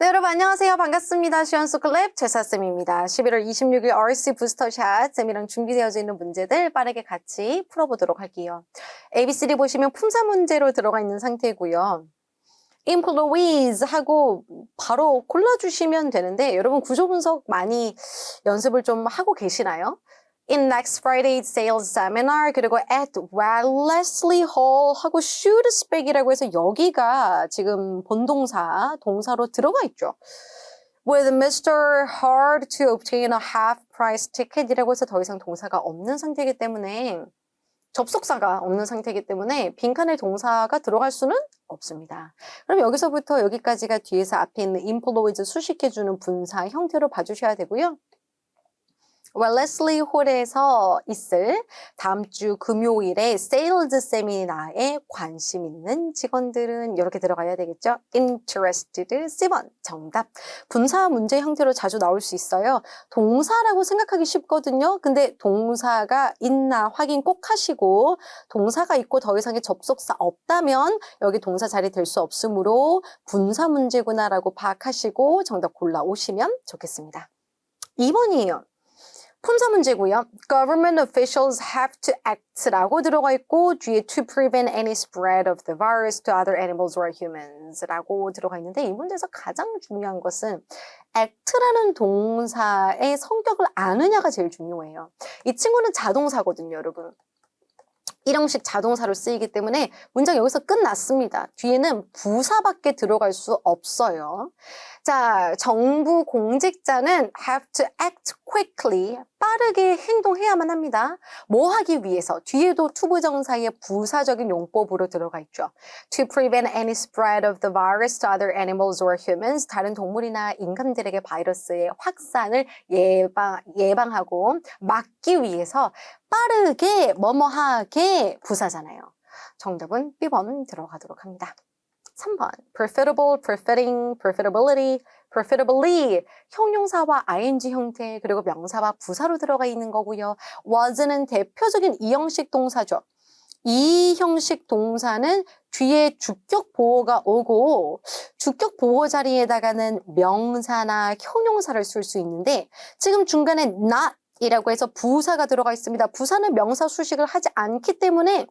네, 여러분 안녕하세요. 반갑습니다. 시원소클랩 제사쌤입니다. 11월 26일 RC 부스터샷 쌤이랑 준비되어져 있는 문제들 빠르게 같이 풀어보도록 할게요. ABCD 보시면 품사 문제로 들어가 있는 상태고요. employees 하고 바로 골라주시면 되는데 여러분 구조 분석 많이 연습을 좀 하고 계시나요? In next Friday sales seminar 그리고 at Wellesley Hall 하고 should speak이라고 해서 여기가 지금 본동사 동사로 들어가 있죠. With Mr. Hard to obtain a half price ticket이라고 해서 더 이상 동사가 없는 상태이기 때문에 접속사가 없는 상태이기 때문에 빈칸에 동사가 들어갈 수는 없습니다. 그럼 여기서부터 여기까지가 뒤에서 앞에 있는 employees 수식해주는 분사 형태로 봐주셔야 되고요. 웰레슬리 홀에서 있을 다음 주 금요일에 세일즈 세미나에 관심 있는 직원들은 이렇게 들어가야 되겠죠. interested 10번 정답. 분사 문제 형태로 자주 나올 수 있어요. 동사라고 생각하기 쉽거든요. 근데 동사가 있나 확인 꼭 하시고 동사가 있고 더 이상의 접속사 없다면 여기 동사 자리 될 수 없으므로 분사 문제구나라고 파악하시고 정답 골라 오시면 좋겠습니다. 2번이에요. 품사 문제고요. Government officials have to act라고 들어가 있고 뒤에 to prevent any spread of the virus to other animals or humans라고 들어가 있는데 이 문제에서 가장 중요한 것은 act라는 동사의 성격을 아느냐가 제일 중요해요. 이 친구는 자동사거든요, 여러분. 일형식 자동사로 쓰이기 때문에 문장 여기서 끝났습니다. 뒤에는 부사밖에 들어갈 수 없어요. 자, 정부 공직자는 have to act quickly. 빠르게 행동해야만 합니다. 뭐 하기 위해서? 뒤에도 투부정사의 부사적인 용법으로 들어가 있죠. To prevent any spread of the virus to other animals or humans. 다른 동물이나 인간들에게 바이러스의 확산을 예방, 예방하고 막기 위해서 빠르게 뭐뭐하게 부사잖아요. 정답은 B번 들어가도록 합니다. 3번 profitable, profiting, profitability, profitably 형용사와 ing 형태 그리고 명사와 부사로 들어가 있는 거고요. was는 대표적인 이 형식 동사죠. 이 형식 동사는 뒤에 주격 보호가 오고 주격 보호 자리에다가는 명사나 형용사를 쓸 수 있는데 지금 중간에 not 이라고 해서 부사가 들어가 있습니다. 부사는 명사 수식을 하지 않기 때문에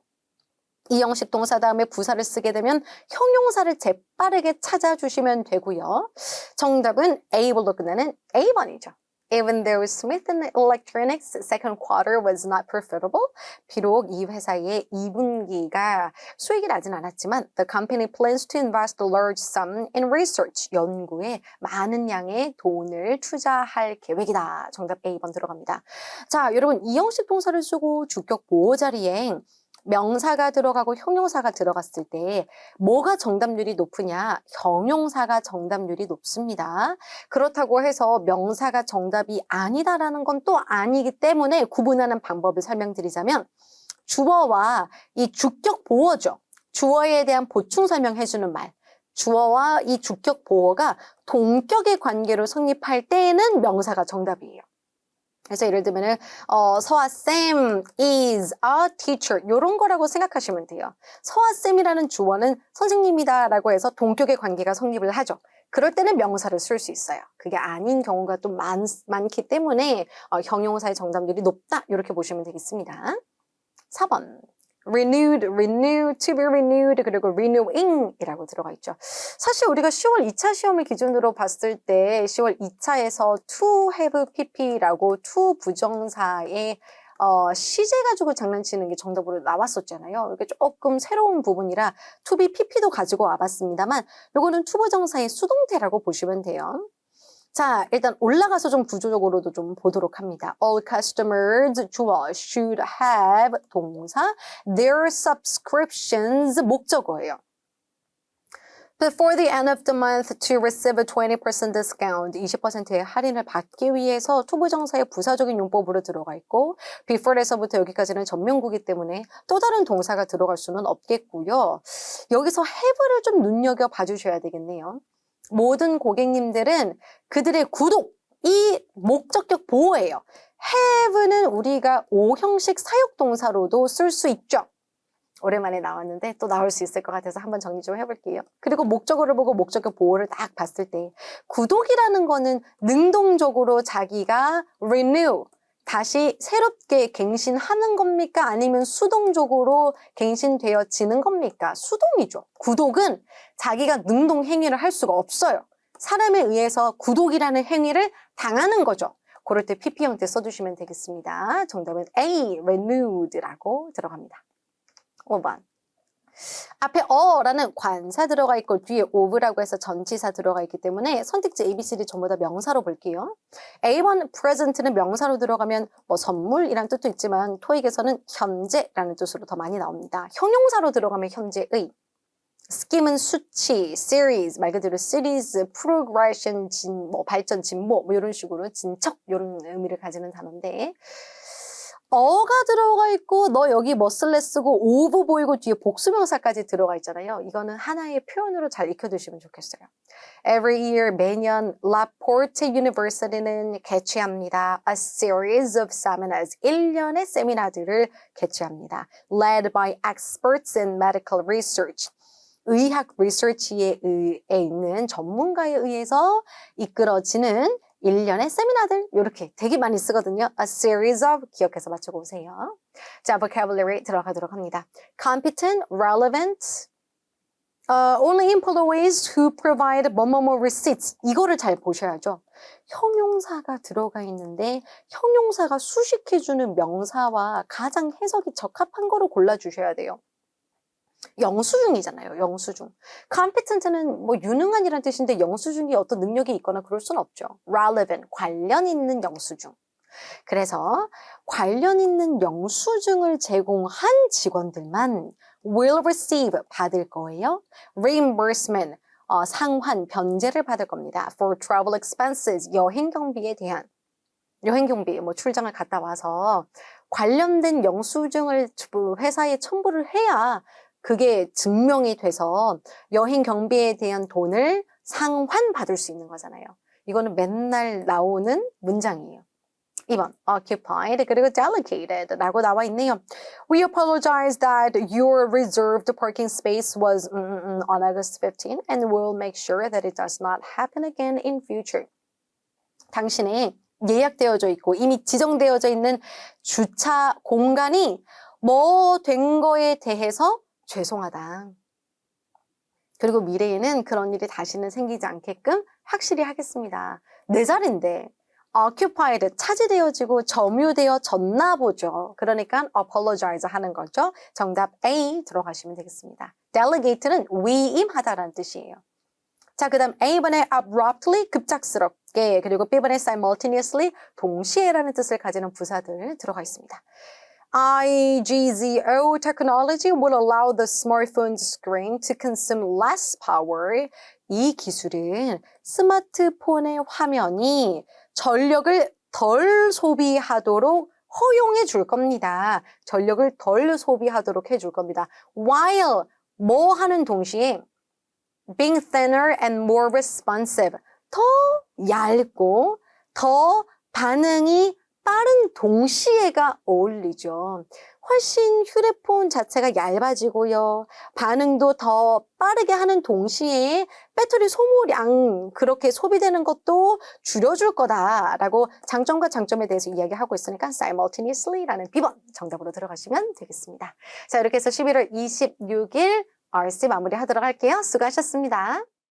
이 형식 동사 다음에 부사를 쓰게 되면 형용사를 재빠르게 찾아주시면 되고요. 정답은 A로 끝나는 A번이죠. Even though Smith Electronics second quarter was not profitable, 비록 이 회사의 2분기가 수익이 나진 않았지만 the company plans to invest a large sum in research, 연구에 많은 양의 돈을 투자할 계획이다. 정답 A번 들어갑니다. 자, 여러분 이 형식 동사를 쓰고 주격 보호 자리에 명사가 들어가고 형용사가 들어갔을 때 뭐가 정답률이 높으냐? 형용사가 정답률이 높습니다. 그렇다고 해서 명사가 정답이 아니다라는 건 또 아니기 때문에 구분하는 방법을 설명드리자면 주어와 이 주격 보어죠. 주어에 대한 보충 설명해주는 말. 주어와 이 주격 보어가 동격의 관계로 성립할 때에는 명사가 정답이에요. 그래서 예를 들면은 어, 서아 쌤 is a teacher 이런 거라고 생각하시면 돼요. 서아 쌤이라는 주어는 선생님이다라고 해서 동격의 관계가 성립을 하죠. 그럴 때는 명사를 쓸 수 있어요. 그게 아닌 경우가 또 많, 많기 때문에 어, 형용사의 정답률이 높다 이렇게 보시면 되겠습니다. 4번 renewed, renew, to be renewed, 그리고 renewing 이라고 들어가 있죠. 사실 우리가 10월 2차 시험을 기준으로 봤을 때 10월 2차에서 to have pp라고 to 부정사의 어, 시제 가지고 장난치는 게 정답으로 나왔었잖아요. 이게 조금 새로운 부분이라 to be pp도 가지고 와봤습니다만 요거는 to 부정사의 수동태라고 보시면 돼요. 자, 일단 올라가서 좀 구조적으로도 좀 보도록 합니다. All customers 주어 should have 동사 their subscriptions 목적어예요. Before the end of the month to receive a 20% discount, 20%의 할인을 받기 위해서 투부정사의 부사적인 용법으로 들어가 있고 before에서부터 여기까지는 전명구기 때문에 또 다른 동사가 들어갈 수는 없겠고요. 여기서 have를 좀 눈여겨 봐주셔야 되겠네요. 모든 고객님들은 그들의 구독, 이 목적격 보호예요. have는 우리가 오형식 사역동사로도 쓸 수 있죠. 오랜만에 나왔는데 또 나올 수 있을 것 같아서 한번 정리 좀 해볼게요. 그리고 목적어를 보고 목적어 보호를 딱 봤을 때 구독이라는 거는 능동적으로 자기가 renew 다시 새롭게 갱신하는 겁니까? 아니면 수동적으로 갱신되어지는 겁니까? 수동이죠. 구독은 자기가 능동 행위를 할 수가 없어요. 사람에 의해서 구독이라는 행위를 당하는 거죠. 그럴 때 PP 형태 써주시면 되겠습니다. 정답은 A, renewed라고 들어갑니다. 5번. 앞에 어라는 관사 들어가 있고 뒤에 of라고 해서 전치사 들어가 있기 때문에 선택지 A, B, C, D 전부 다 명사로 볼게요. A1 present는 명사로 들어가면 뭐 선물이란 뜻도 있지만 토익에서는 현재라는 뜻으로 더 많이 나옵니다. 형용사로 들어가면 현재의 스킴은 수치, series, 말 그대로 series, progression, 진, 뭐 발전, 진보, 뭐 이런 식으로 진척 이런 의미를 가지는 단어인데 어가 들어가 있고 너 여기 머슬레 쓰고 오브 보이고 뒤에 복수명사까지 들어가 있잖아요. 이거는 하나의 표현으로 잘 익혀두시면 좋겠어요. Every year 매년 라포르트 University는 개최합니다. A series of seminars 1년의 세미나들을 개최합니다. Led by experts in medical research. 의학 리서치에 의해 있는 전문가에 의해서 이끌어지는 1년의 세미나들 이렇게 되게 많이 쓰거든요. A series of 기억해서 맞춰보세요. 자, vocabulary 들어가도록 합니다. Competent, relevant, uh, only employees who provide 뭐뭐뭐 receipts 이거를 잘 보셔야죠. 형용사가 들어가 있는데 형용사가 수식해주는 명사와 가장 해석이 적합한 거로 골라주셔야 돼요. 영수증이잖아요. 영수증. competent는 뭐 유능한이라는 뜻인데 영수증이 어떤 능력이 있거나 그럴 수는 없죠. relevant, 관련 있는 영수증. 그래서 관련 있는 영수증을 제공한 직원들만 will receive 받을 거예요. reimbursement 어, 상환, 변제를 받을 겁니다. for travel expenses 여행 경비에 대한 여행 경비 뭐 출장을 갔다 와서 관련된 영수증을 회사에 첨부를 해야 그게 증명이 돼서 여행 경비에 대한 돈을 상환받을 수 있는 거잖아요. 이거는 맨날 나오는 문장이에요. 2번, occupied, 그리고 delegated 라고 나와 있네요. We apologize that your reserved parking space was mm, on August 15 and we'll make sure that it does not happen again in future. 당신의 예약되어져 있고 이미 지정되어져 있는 주차 공간이 뭐 된 거에 대해서 죄송하다. 그리고 미래에는 그런 일이 다시는 생기지 않게끔 확실히 하겠습니다. 내 자리인데 occupied 차지되어지고 점유되어졌나 보죠. 그러니까 apologize 하는 거죠. 정답 A 들어가시면 되겠습니다. delegate는 위임하다라는 뜻이에요. 자, 그 다음 A번에 abruptly 급작스럽게 그리고 B번에 simultaneously 동시에라는 뜻을 가지는 부사들 들어가 있습니다. IGZO technology will allow the smartphone's screen to consume less power. 이 기술은 스마트폰의 화면이 전력을 덜 소비하도록 허용해 줄 겁니다. 전력을 덜 소비하도록 해 줄 겁니다. While 뭐 하는 동시에 being thinner and more responsive 더 얇고 더 반응이 빠른 동시에가 어울리죠. 훨씬 휴대폰 자체가 얇아지고요. 반응도 더 빠르게 하는 동시에 배터리 소모량 그렇게 소비되는 것도 줄여줄 거다라고 장점과 장점에 대해서 이야기하고 있으니까 simultaneously라는 B번 정답으로 들어가시면 되겠습니다. 자 이렇게 해서 11월 26일 RC 마무리하도록 할게요. 수고하셨습니다.